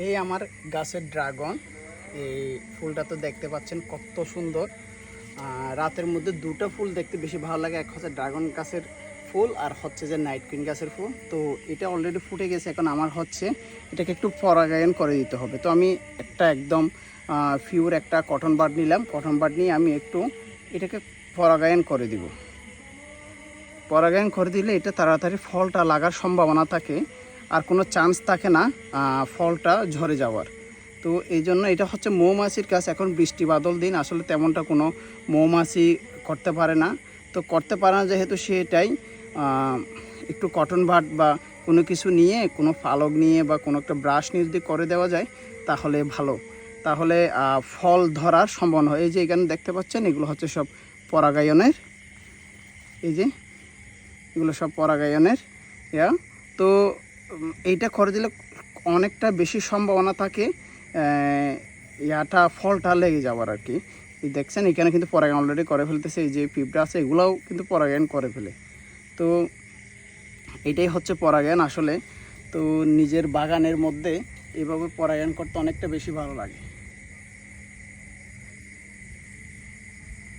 এই আমার গাছের ড্রাগন। এই ফুলটা তো দেখতে পাচ্ছেন কত সুন্দর। রাতের মধ্যে দুটো ফুল দেখতে বেশি ভালো লাগে। এক হচ্ছে ড্রাগন গাছের ফুল আর হচ্ছে যে নাইট কুইন গাছের ফুল। তো এটা অলরেডি ফুটে গেছে, এখন আমার হচ্ছে এটাকে একটু পরাগায়ন করে দিতে হবে। তো আমি একটা একদম ফিউর একটা কটন বার্ড নিলাম। কটন বার্ড নিয়ে আমি একটু এটাকে পরাগায়ন করে দিব। পরাগায়ন করে দিলে এটা তাড়াতাড়ি ফলটা লাগার সম্ভাবনা থাকে। আর কোনো চান্স থাকে না ফলটা ঝরে যাওয়ার। তো এই জন্য এটা হচ্ছে মৌমাছির কাজ। এখন বৃষ্টি বাদল দিন, আসলে তেমনটা কোনো মৌমাছি করতে পারে না। তো করতে পারে না যেহেতু সেটাই একটু কটন ভাট বা কোনো কিছু নিয়ে, কোনো ফালক নিয়ে বা কোনো একটা ব্রাশ নিয়ে যদি করে দেওয়া যায়, তাহলে ভালো। তাহলে ফল ধরার সম্ভাবনা হয়। এই যে এখানে দেখতে পাচ্ছেন, এগুলো হচ্ছে সব পরাগায়নের। এই যে, এগুলো সব পরাগায়নের, ইয়া। তো এইটা করে দিলে অনেকটা বেশি সম্ভাবনা থাকে ইয়াটা ফলটা লেগে যাওয়ার আর কি। দেখছেন, এখানে কিন্তু পরাগায়ন অলরেডি করে ফেলতেছে, এই যে পিঁপড়া আছে, এগুলোও কিন্তু পরাগায়ন করে ফেলে। তো এটাই হচ্ছে পরাগায়ন আসলে। তো নিজের বাগানের মধ্যে এভাবে পরাগায়ন করতে অনেকটা বেশি ভালো লাগে।